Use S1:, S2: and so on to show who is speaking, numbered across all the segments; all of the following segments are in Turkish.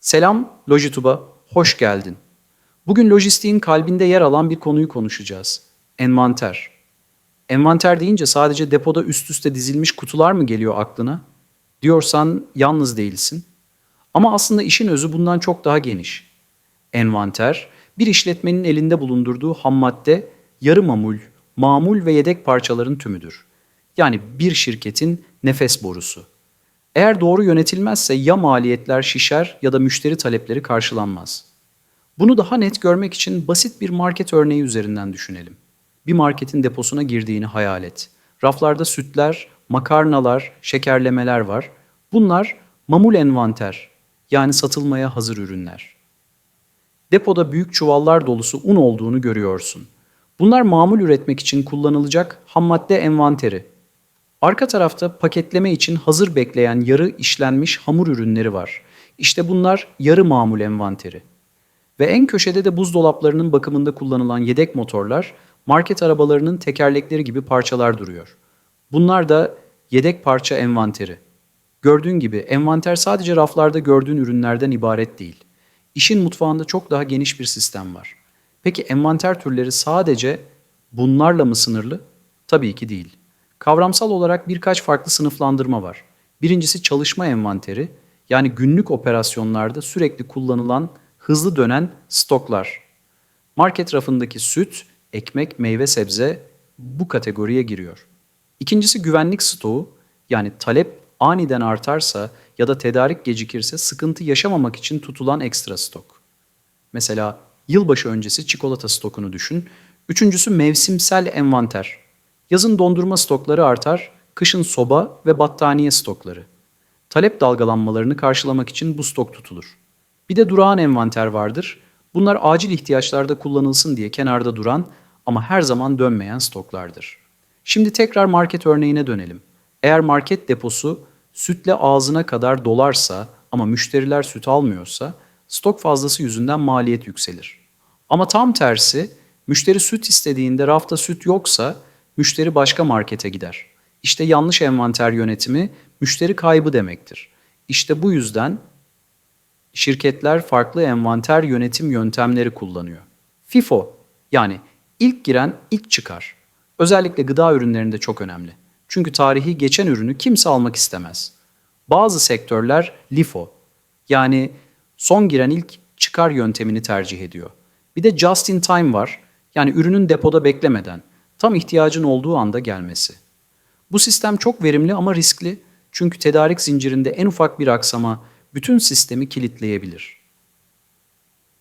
S1: Selam Lojitub'a, hoş geldin. Bugün lojistiğin kalbinde yer alan bir konuyu konuşacağız. Envanter. Envanter deyince sadece depoda üst üste dizilmiş kutular mı geliyor aklına? Diyorsan yalnız değilsin. Ama aslında işin özü bundan çok daha geniş. Envanter, bir işletmenin elinde bulundurduğu ham madde, yarı mamul, mamul ve yedek parçaların tümüdür. Yani bir şirketin nefes borusu. Eğer doğru yönetilmezse ya maliyetler şişer ya da müşteri talepleri karşılanmaz. Bunu daha net görmek için basit bir market örneği üzerinden düşünelim. Bir marketin deposuna girdiğini hayal et. Raflarda sütler, makarnalar, şekerlemeler var. Bunlar mamul envanter yani satılmaya hazır ürünler. Depoda büyük çuvallar dolusu un olduğunu görüyorsun. Bunlar mamul üretmek için kullanılacak ham madde envanteri. Arka tarafta paketleme için hazır bekleyen yarı işlenmiş hamur ürünleri var. İşte bunlar yarı mamul envanteri. Ve en köşede de buzdolaplarının bakımında kullanılan yedek motorlar, market arabalarının tekerlekleri gibi parçalar duruyor. Bunlar da yedek parça envanteri. Gördüğün gibi envanter sadece raflarda gördüğün ürünlerden ibaret değil. İşin mutfağında çok daha geniş bir sistem var. Peki envanter türleri sadece bunlarla mı sınırlı? Tabii ki değil. Kavramsal olarak birkaç farklı sınıflandırma var. Birincisi çalışma envanteri, yani günlük operasyonlarda sürekli kullanılan hızlı dönen stoklar. Market rafındaki süt, ekmek, meyve, sebze bu kategoriye giriyor. İkincisi güvenlik stoğu, yani talep aniden artarsa ya da tedarik gecikirse sıkıntı yaşamamak için tutulan ekstra stok. Mesela yılbaşı öncesi çikolata stokunu düşün. Üçüncüsü mevsimsel envanter. Yazın dondurma stokları artar, kışın soba ve battaniye stokları. Talep dalgalanmalarını karşılamak için bu stok tutulur. Bir de durağan envanter vardır. Bunlar acil ihtiyaçlarda kullanılsın diye kenarda duran ama her zaman dönmeyen stoklardır. Şimdi tekrar market örneğine dönelim. Eğer market deposu sütle ağzına kadar dolarsa ama müşteriler süt almıyorsa stok fazlası yüzünden maliyet yükselir. Ama tam tersi müşteri süt istediğinde rafta süt yoksa müşteri başka markete gider. İşte yanlış envanter yönetimi müşteri kaybı demektir. İşte bu yüzden şirketler farklı envanter yönetim yöntemleri kullanıyor. FIFO yani ilk giren ilk çıkar. Özellikle gıda ürünlerinde çok önemli. Çünkü tarihi geçen ürünü kimse almak istemez. Bazı sektörler LIFO yani son giren ilk çıkar yöntemini tercih ediyor. Bir de just in time var. Yani ürünün depoda beklemeden tam ihtiyacın olduğu anda gelmesi. Bu sistem çok verimli ama riskli. Çünkü tedarik zincirinde en ufak bir aksama bütün sistemi kilitleyebilir.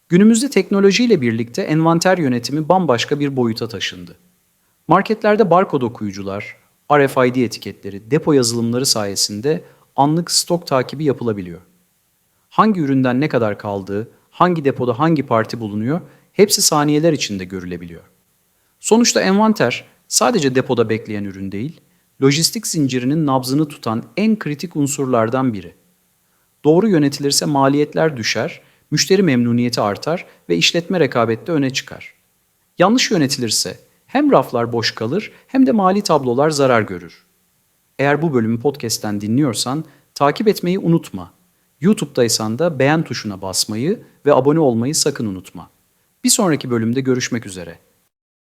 S1: Günümüzde teknolojiyle birlikte envanter yönetimi bambaşka bir boyuta taşındı. Marketlerde barkod okuyucular, RFID etiketleri, depo yazılımları sayesinde anlık stok takibi yapılabiliyor. Hangi üründen ne kadar kaldığı, hangi depoda hangi parti bulunuyor, hepsi saniyeler içinde görülebiliyor. Sonuçta envanter sadece depoda bekleyen ürün değil, lojistik zincirinin nabzını tutan en kritik unsurlardan biri. Doğru yönetilirse maliyetler düşer, müşteri memnuniyeti artar ve işletme rekabette öne çıkar. Yanlış yönetilirse hem raflar boş kalır hem de mali tablolar zarar görür. Eğer bu bölümü podcast'ten dinliyorsan takip etmeyi unutma. YouTube'daysan da beğen tuşuna basmayı ve abone olmayı sakın unutma. Bir sonraki bölümde görüşmek üzere.